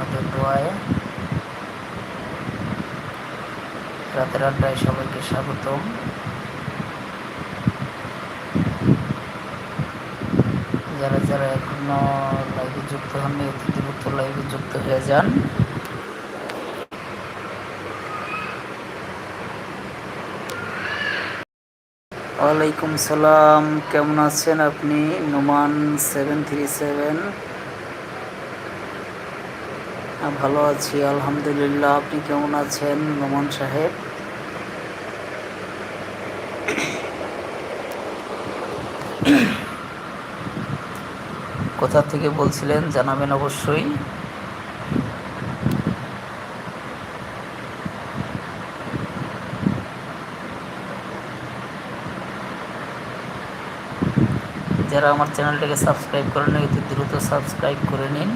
আপনাদের দোয়ায় রাতের আড্ডায় সবাইকে স্বাগতম। যারা যারা এখনও লাইভে যুক্ত হননি অতি দ্রুত লাইভে যুক্ত হয়ে যান। ওয়ালাইকুম সালাম, কেমন আছেন আপনি? নোমান সেভেন থ্রি সেভেন ভালো আছি, আলহামদুলিল্লাহ। আপনি কেমন আছেন নোমান সাহেব? কোথা থেকে বলছিলেন জানাবেন অবশ্যই। যারা আমার চ্যানেলটাকে সাবস্ক্রাইব করেন অতি দ্রুত সাবস্ক্রাইব করে নিন।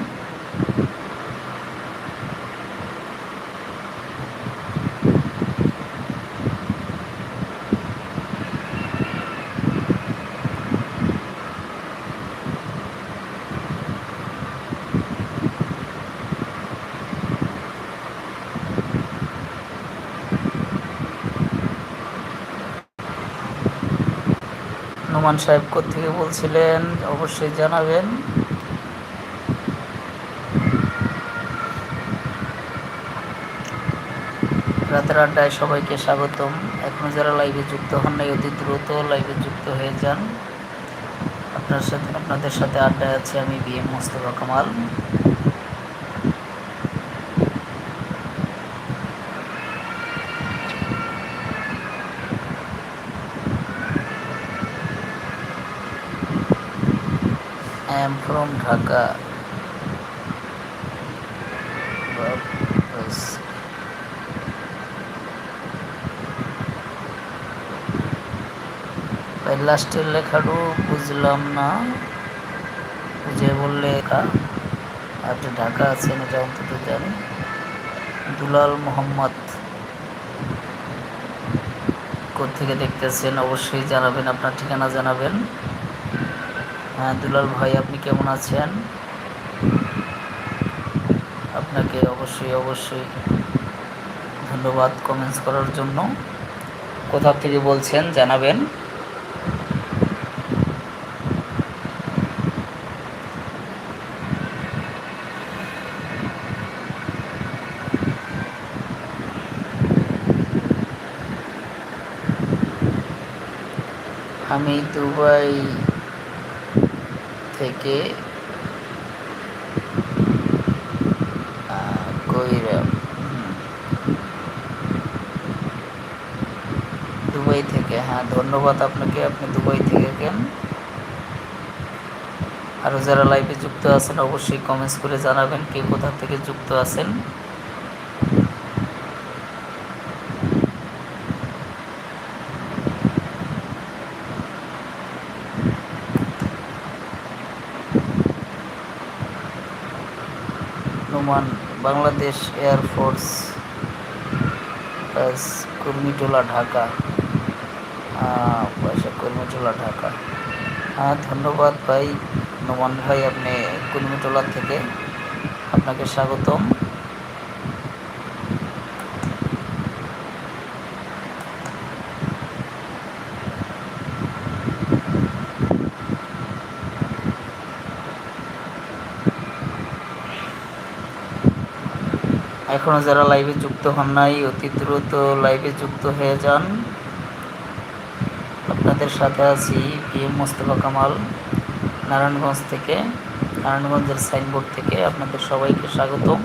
নোমান সাহেব থেকে বলছিলেন, অবশ্যই জানাবেন। রাতের আড্ডায় সবাইকে স্বাগতম। এখনও যারা লাইভে যুক্ত হন নাই, অতি দ্রুত লাইভে যুক্ত হয়ে যান। আপনার সাথে আপনাদের সাথে আড্ডায় আছে আমি B M Mostafa Kamal. Am from Dhaka. লাস্টের লেখাটু বুঝলাম না। বুঝে বললে আপনি ঢাকা আছেন এটা অন্তত জানি। দুলাল মোহাম্মদ। থেকে দেখতেছেন? অবশ্যই জানাবেন, আপনার ঠিকানা জানাবেন। দুলাল ভাই, আপনি কেমন আছেন? আপনাকে অবশ্যই অবশ্যই ধন্যবাদ কমেন্টস করার জন্য। কোথা থেকে বলছেন, জানাবেন। আমি দুবাই থেকে দুবাই থেকে। হ্যাঁ ধন্যবাদ আপনাকে। আপনি দুবাই থেকে কেন? আরও যারা লাইভে যুক্ত আছেন, অবশ্যই কমেন্টস করে জানাবেন কে কোথা থেকে যুক্ত আছেন। Bangladesh air force Kurmitola Dhaka. পয়সা কুর্মিটোলা ঢাকা। হ্যাঁ ধন্যবাদ ভাই। নোমান ভাই, আপনি কুর্মিটোলা থেকে আপনাকে স্বাগতম। এখনও যারা লাইভে যুক্ত হন নাই, অতি দ্রুত লাইভে যুক্ত হয়ে যান। আপনাদের সাথে আছি পি এম মোস্তফা কামাল, নারায়ণগঞ্জ থেকে। নারায়ণগঞ্জের সাইনবোর্ড থেকে আপনাদের সবাইকে স্বাগতম।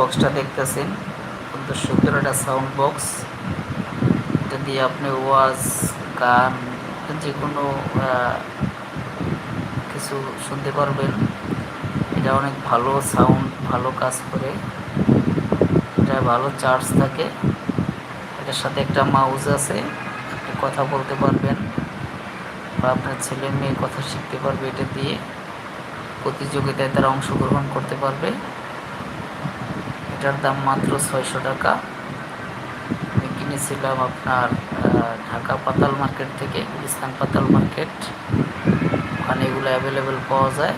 বক্সটা দেখতেছেন। কিন্তু সুন্দর একটা সাউন্ড বক্স যদি আপনি ওয়াজ, গান যে কোনো কিছু শুনতে পারবেন। এটা অনেক ভালো সাউন্ড ভালো কাজ করে। এটা ভালো চার্জ থাকে। এটার সাথে একটা মাউজ আছে। একটা কথা বলতে পারবেন। বা আপনার ছেলে মেয়ে কথা শিখতে পারবে এটা দিয়ে। প্রতিযোগিতায় তারা অংশগ্রহণ করতে পারবে। এটার দাম মাত্র ছয়শো টাকা। আমি কিনেছিলাম আপনার ঢাকা পাতাল মার্কেট থেকে ইসলাম পাতাল মার্কেট। ওখানে এগুলো অ্যাভেলেবেল পাওয়া যায়।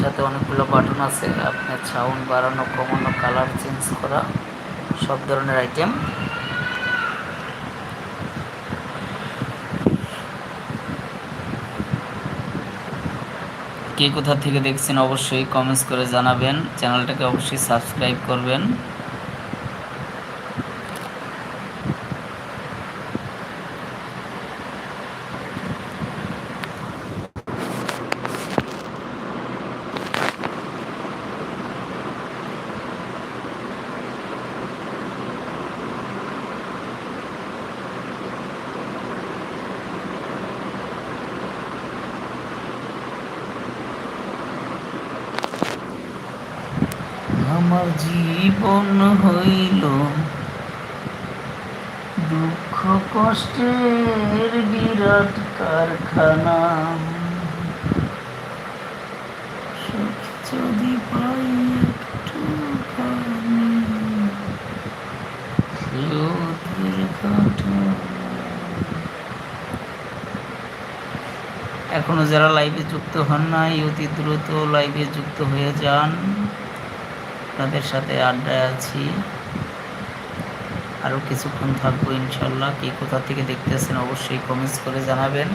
সাথে অনেকগুলো বাটন আছে। আপনার সাউন্ড বাড়ানো, কমানো কালার চেঞ্জ করা, সব ধরনের আইটেম কে কোথা থেকে দেখছেন অবশ্যই কমেন্টস করে জানাবেন। চ্যানেলটাকে অবশ্যই সাবস্ক্রাইব করবেন আমার জীবন হইল দুঃখ কষ্টের কারখানা। সুখ যদি পাই কাটানা। এখনও যারা লাইভে যুক্ত হন নাই, অতি দ্রুত লাইভে যুক্ত হয়ে যান। আপনাদের সাথে আড্ডায় আছি। আরও কিছুক্ষণ থাকব ইনশাল্লাহ। কে কোথা থেকে দেখতেছেন অবশ্যই কমেন্টস করে জানাবেন।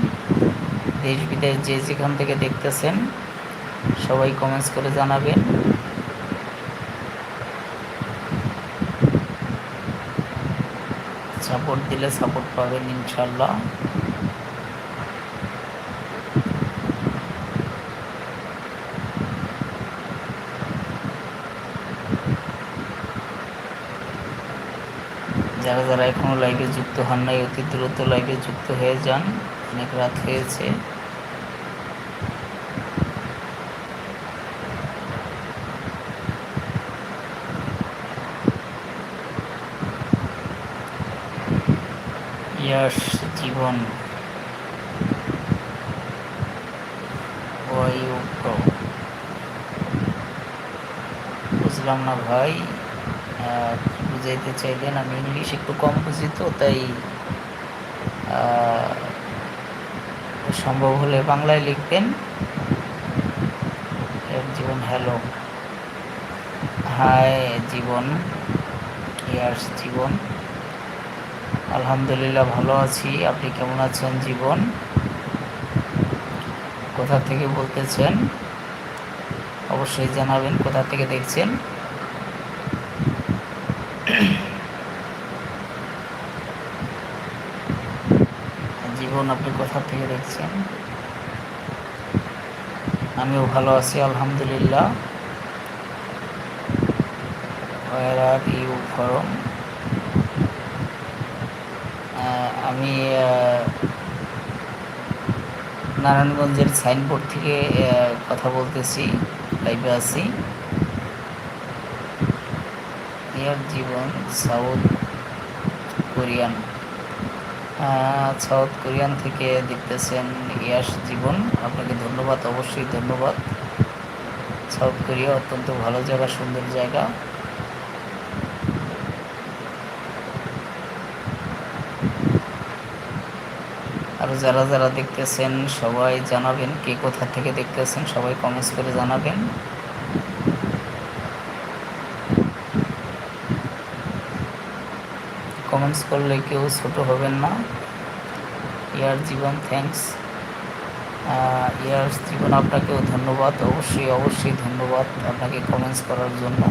দেশ বিদেশ যে যেখান থেকে দেখতেছেন, সবাই কমেন্টস করে জানাবেন। সাপোর্ট দিলে সাপোর্ট পাবেন ইনশাল্লাহ। যারা যারা এখনও লাইভে যুক্ত হন নাই, অতি দ্রুত লাইভে যুক্ত হয়ে যান। অনেক রাত হয়েছে। ইয়াস, জীবন। বুঝলাম না ভাই। বুঝাইতে চাইলেন, আমি ইংলিশ একটু কম বুঝি তো, তাই সম্ভব হলে বাংলায় লিখবেন। জীবন হ্যালো। হাই জীবন ইয়ার্স জীবন? আলহামদুলিল্লাহ ভালো আছি, আপনি কেমন আছেন জীবন? কোথা থেকে বলতেছেন? অবশ্যই জানাবেন কোথা থেকে দেখছেন। জীবন আপনি কোথা থেকে দেখছেন? আমিও ভালো আছি, আলহামদুলিল্লাহ। Where are you from. আমি নারায়ণগঞ্জের সাইনবোর্ড থেকে কথা বলতেছি, লাইভে আছি। ইয়ার Jibon South Korean. South Korean থেকে দেখতেছেন ইয়াস জীবন। আপনাকে ধন্যবাদ, অবশ্যই ধন্যবাদ। সাউথ কোরিয়া অত্যন্ত ভালো জায়গা, সুন্দর জায়গা। আর যারা যারা দেখতেছেন, সবাই জানাবেন কে কোথা থেকে দেখতেছেন, সবাই কমেন্টস করে জানাবেন। কমেন্টস করলে কেউ ছোট হবেন না। ইয়ার জীবন থ্যাঙ্কস ইয়ার জীবন আপনাকেও ধন্যবাদ। অবশ্যই অবশ্যই ধন্যবাদ আপনাকে কমেন্টস করার জন্য।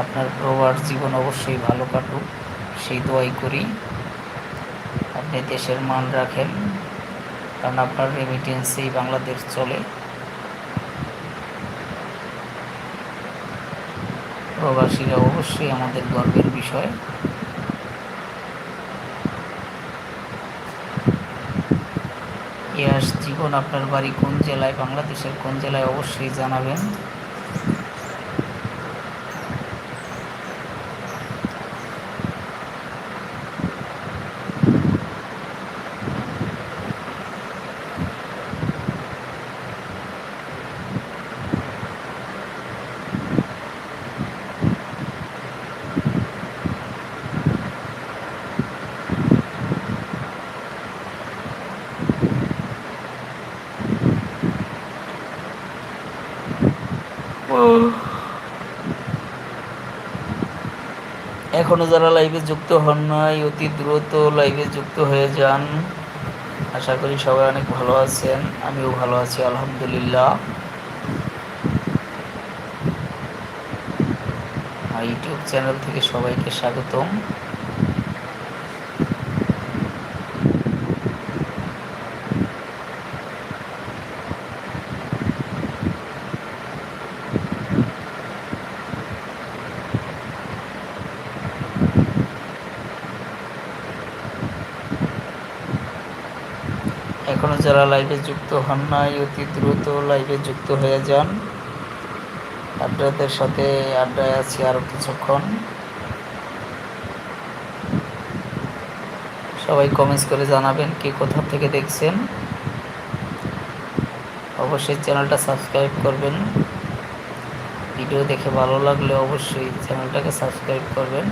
আপনার প্রবার জীবন অবশ্যই ভালো কাটুক। সেই দোয়াই করি। আপনি দেশের মান রাখেন। কারণ আপনার রেমিটেন্সেই বাংলাদেশ চলে। প্রবাসীরা অবশ্যই আমাদের গর্বের বিষয়। ইয়াস আপনার বাড়ি কোন জেলায় বাংলাদেশের কোন জেলায় অবশ্যই জানাবেন। এখনও যারা লাইভে যুক্ত হন নাই, অতি দ্রুত লাইভে যুক্ত হয়ে যান। আশা করি সবাই অনেক ভালো আছেন, আমিও ভালো আছি, আলহামদুলিল্লাহ। ইউটিউব চ্যানেল থেকে সবাইকে স্বাগতম। এখনও যারা লাইভে যুক্ত হন নাই, অতি দ্রুত লাইভে যুক্ত হয়ে যান। আপনাদের সাথে আড্ডায় আছি আরও কিছুক্ষণ। সবাই কমেন্টস করে জানাবেন কে কোথা থেকে দেখছেন। অবশ্যই চ্যানেলটা সাবস্ক্রাইব করবেন। ভিডিও দেখে ভালো লাগলে অবশ্যই চ্যানেলটাকে সাবস্ক্রাইব করবেন।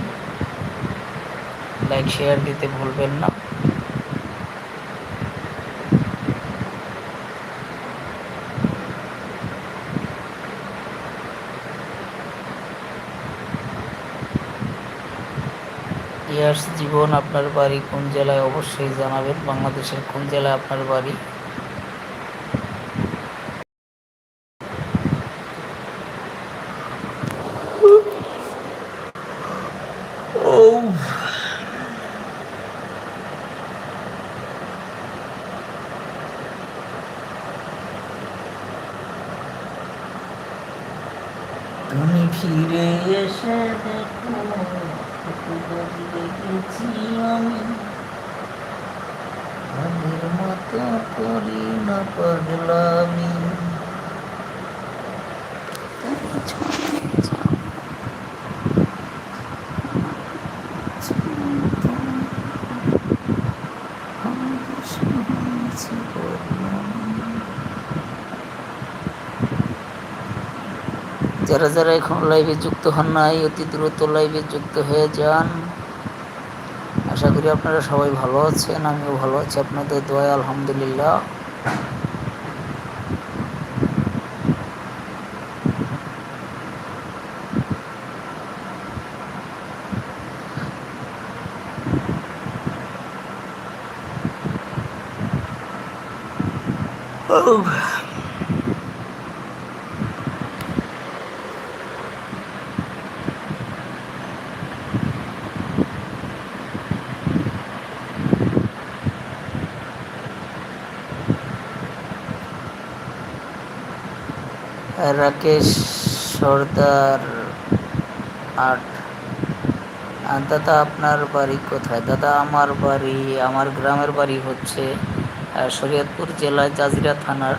লাইক শেয়ার দিতে ভুলবেন না। ইয়ার্স জীবন আপনার বাড়ি কোন জেলায়? অবশ্যই জানাবেন। বাংলাদেশের কোন জেলায় আপনার বাড়ি তুমি ফিরে এসে দেখো বদলে গেছি আমি আগের মতো করি না পাগলামি যারা যারা এখন লাইভে যুক্ত হন নাই, অতি দ্রুত লাইভে যুক্ত হয়ে যান আশা করি আপনারা সবাই ভালো আছেন, আমিও ভালো আছি, আপনাদের দোয়ায় আলহামদুলিল্লাহ Oh. রাকেশ সর্দার আট। দাদা, আপনার বাড়ি কোথায়? দাদা, আমার বাড়ি, আমার গ্রামের বাড়ি হচ্ছে শরীয়তপুর জেলায় জাজিরা থানার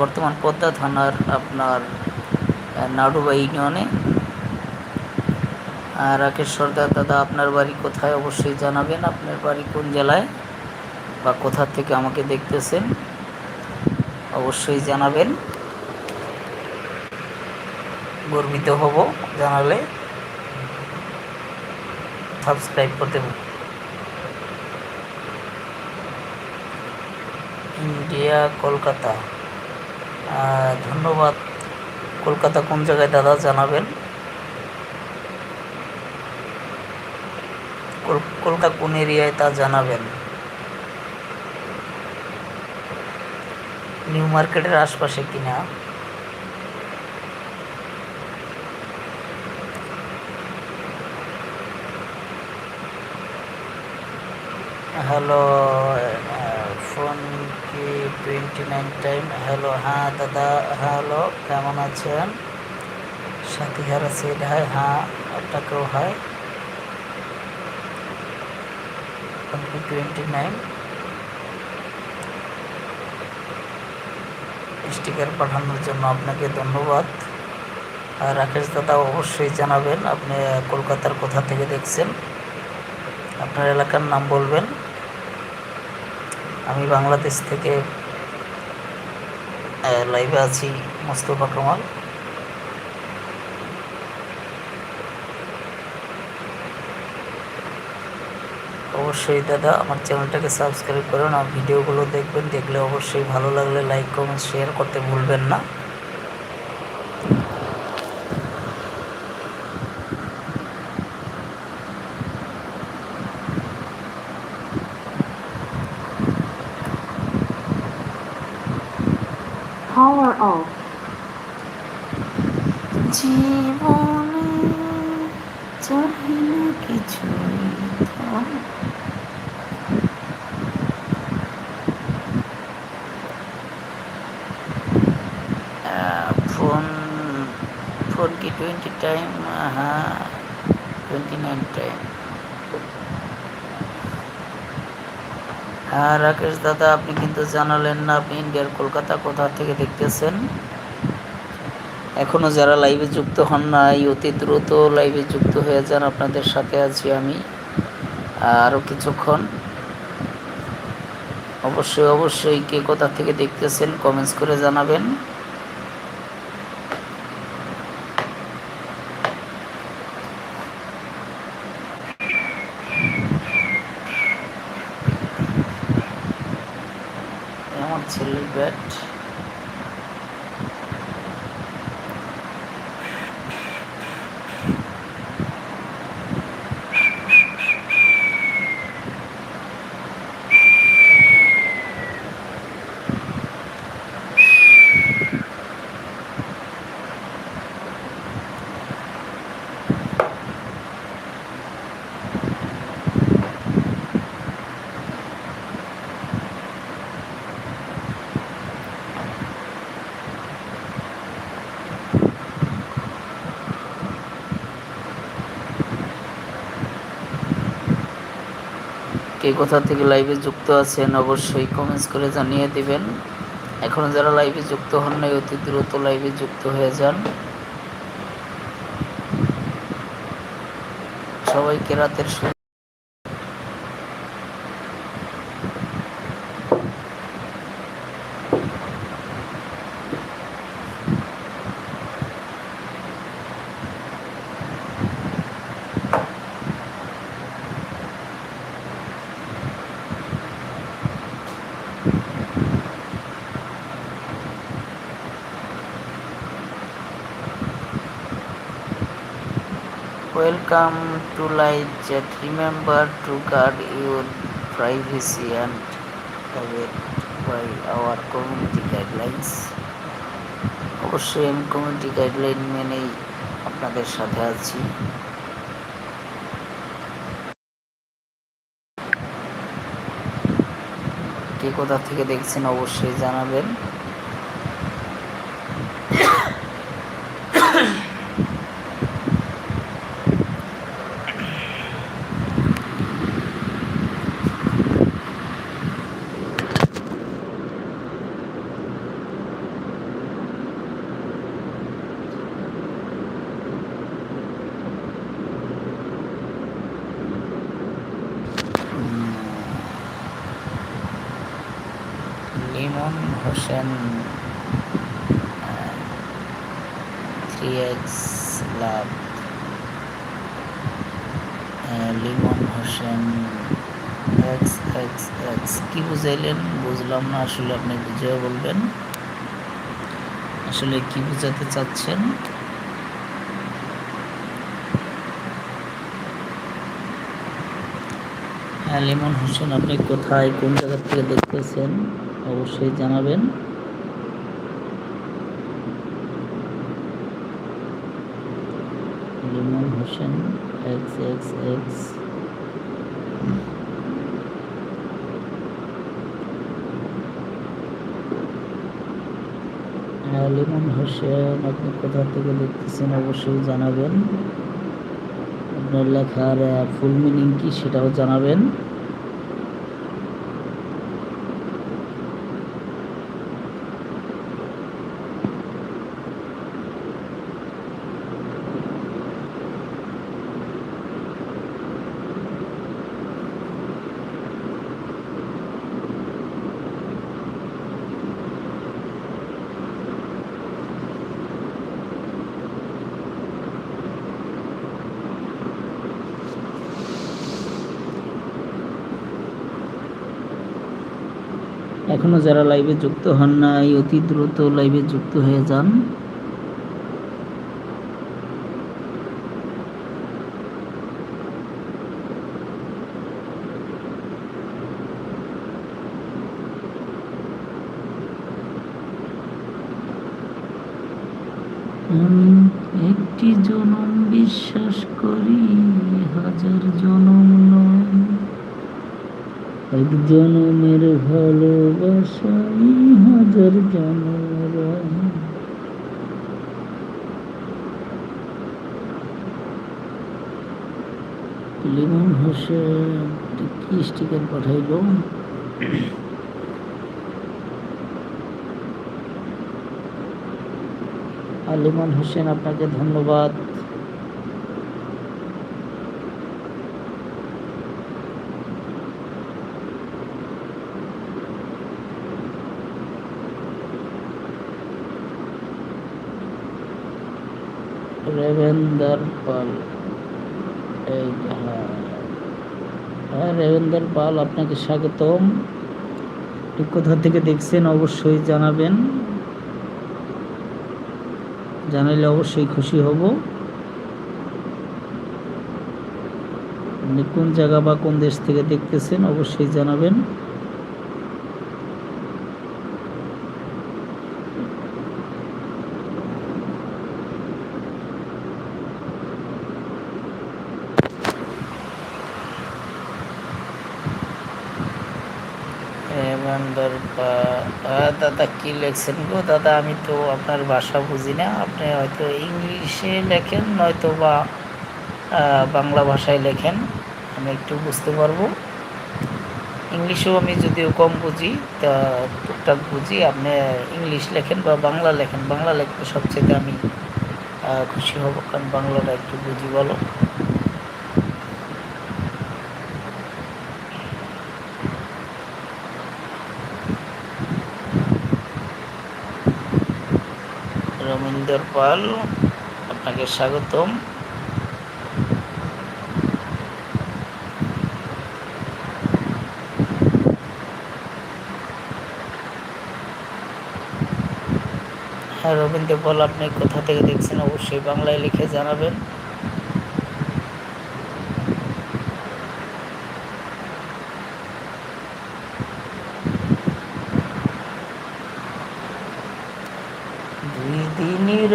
বর্তমান পদ্মা থানার আপনার নাডুবা ইউনিয়নে। রাকেশ সর্দার, দাদা, আপনার বাড়ি কোথায়? অবশ্যই জানাবেন আপনার বাড়ি কোন জেলায় বা কোথা থেকে আমাকে দেখতেছেন। অবশ্যই জানাবেন। গর্বিত হব, জানালে সাবস্ক্রাইব করতে ইন্ডিয়া, কলকাতা। ধন্যবাদ। কলকাতা কোন জায়গায় দাদা জানাবেন? কলকাতা কোন এরিয়ায় তা জানাবেন? নিউ মার্কেটের আশপাশে কিনা? হ্যালো ফোন কি টোয়েন্টি নাইন টাইম হ্যালো হ্যাঁ দাদা হ্যালো কেমন আছেন? সাথী হারা সেট হয় হ্যাঁ আপনাকেও হয় ফোন কি টোয়েন্টি নাইন স্টিকার পাঠানোর জন্য আপনাকে ধন্যবাদ। আর রাকেশ দাদা অবশ্যই জানাবেন, আপনি কলকাতার কোথা থেকে দেখছেন? আপনার এলাকার নাম বলবেন। আমি বাংলাদেশ থেকে লাইভে আছি মোস্তফা কামাল। অবশ্যই দাদা, আমার চ্যানেলটাকে সাবস্ক্রাইব করুন আর ভিডিওগুলো দেখবেন, দেখলে অবশ্যই ভালো লাগলে লাইক কমেন্ট শেয়ার করতে ভুলবেন না Power off. জীবনে চাহি না কিছুই ধন। আহ, ফোন ফোন কি টোয়েন্টি টাইম হ্যাঁ টোয়েন্টি নাইন টাইম হ্যাঁ দাদা, আপনি কিন্তু জানালেন না আপনি ইন্ডিয়ার কলকাতা কোথা থেকে দেখতেছেন। এখনও যারা লাইভে যুক্ত হন না এই অতি দ্রুত লাইভে যুক্ত হয়ে যান, আপনাদের সাথে আছি আমি আরও কিছুক্ষণ। অবশ্যই অবশ্যই কে কোথা থেকে দেখতেছেন কমেন্টস করে জানাবেন। কে কোথা থেকে লাইভে যুক্ত আছেন, অবশ্যই কমেন্টস করে জানিয়ে দিবেন। এখনও যারা লাইভে যুক্ত হন নাই, অতি দ্রুত লাইভে যুক্ত হয়ে যান। সবাইকে রাতের welcome to live chat remember to guard your privacy and avoid by our community guidelines অবশ্যই আমি কমিউনিটি গাইডলাইন মেনেই আপনাদের সাথে আছি। কে কোথা থেকে দেখছেন অবশ্যই জানাবেন Limon Hossain three X love Limon Hossain X X X কি বুঝাইলেন? বুঝলাম না, আসলে আপনি বুঝিয়ে বলবেন। আসলে কি বুঝাতে চাচ্ছেন? হ্যাঁ লিমন হোসেন আপনি কোথায়, কোন জায়গা থেকে দেখতেছেন? অবশ্যই জানাবেন। Limon Hossain X X X হ্যাঁ লিমন হোসেন আপনি কোথা থেকে দেখতেছেন অবশ্যই জানাবেন। আপনার লেখার ফুল মিনিং কি সেটাও জানাবেন। এখনও যারা লাইভে যুক্ত হন নাই, অতি দ্রুত লাইভে যুক্ত হয়ে যান। একটি জনম বিশ্বাস করি, হাজার জনম জনমের ভালোবাসাই হাজার জনম লিমন হোসেন কি স্টিকার পাঠাইলো? আলিমান হোসেন আপনাকে ধন্যবাদ। রেভেন্দার পাল, এই হ্যাঁ। হ্যাঁ রেভেন্দার পাল, আপনাকে স্বাগতম। আপনি কোথা থেকে দেখছেন অবশ্যই জানাবেন। জানাইলে অবশ্যই খুশি হব। আপনি কোন জায়গা বা কোন দেশ থেকে দেখতেছেন অবশ্যই জানাবেন রেমান্ডার বা আহ, দাদা কি লেখছেন গো? দাদা, আমি তো আপনার ভাষা বুঝি না। আপনি হয়তো ইংলিশে লেখেন, নয়তো বা বাংলা ভাষায় লেখেন। আমি একটু বুঝতে পারব। ইংলিশেও আমি যদিও কম বুঝি, তা টুকটাক বুঝি। আপনি ইংলিশ লেখেন বা বাংলা লেখেন, বাংলা লেখলে সবচেয়ে আমি খুশি হব। কারণ বাংলাটা একটু বুঝি বলো। রবীন্দ্র পাল আপনাকে স্বাগতম। হ্যাঁ রবীন্দ্র পাল আপনি কোথা থেকে দেখছেন? অবশ্যই বাংলায় লিখে জানাবেন।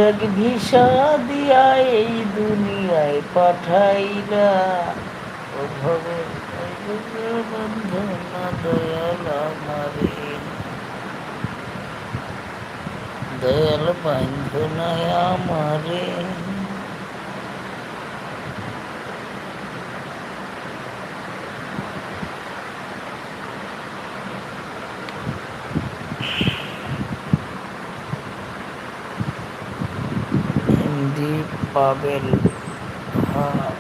এক ভিসা দিয়া এই দুনিয়ায় পাঠাইলা। ও ভবে বন্ধনা দয়াল আমারে। দয়াল বন্ধনায় আমারে। হিন্দি পাবেল হ্যাঁ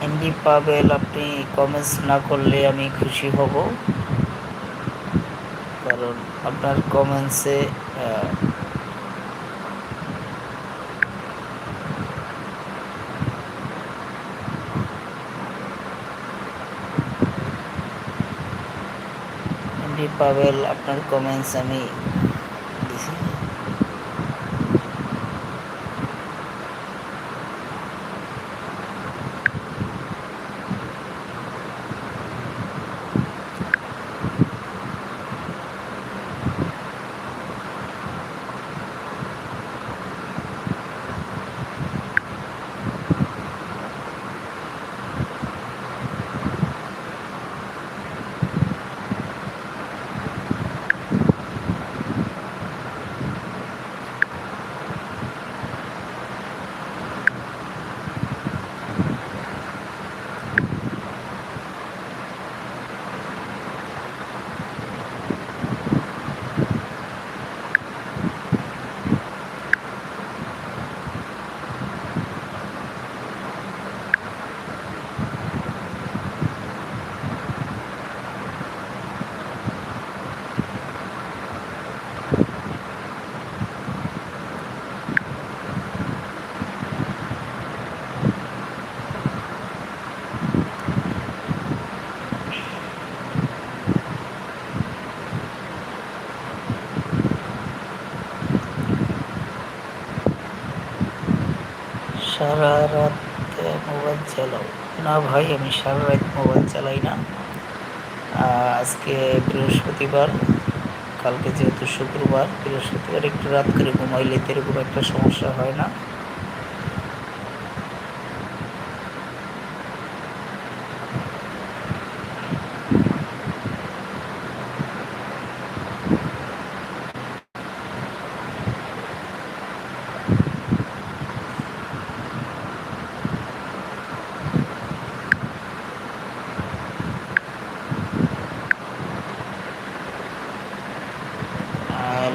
হিন্দি পাবেল আপনি কমেন্টস না করলে আমি খুশি হব। কারণ আপনার কমেন্টসে হিন্দি পাবেল আপনার কমেন্টস আমি চালাও না ভাই, আমি সারা রাত মোবাইল চালাই না। আজকে বৃহস্পতিবার, কালকে যেহেতু শুক্রবার, বৃহস্পতিবার একটু রাত করে ঘুমাইলে এরকম একটা সমস্যা হয় না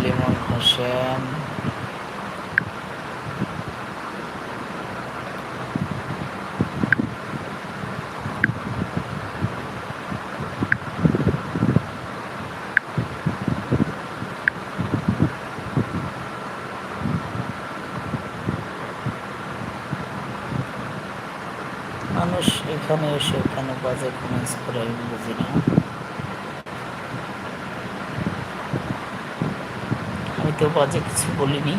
লিমন হোসেন মানুষ এখানে এসে ওখানে বাজে কমেন্টস করে আমি বুঝি না। আমি তো বাজে কিছু বলিনি।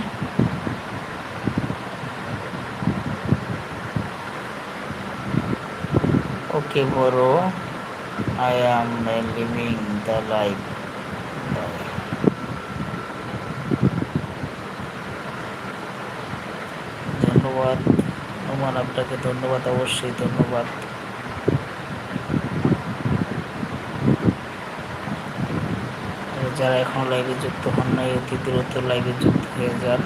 ওকে বড় I am living the life ধন্যবাদ। নোমান আপনাকে ধন্যবাদ, অবশ্যই ধন্যবাদ। যারা এখনও লাইভে যুক্ত হন নাই অতি দ্রুত লাইভে যুক্ত হয়ে যান।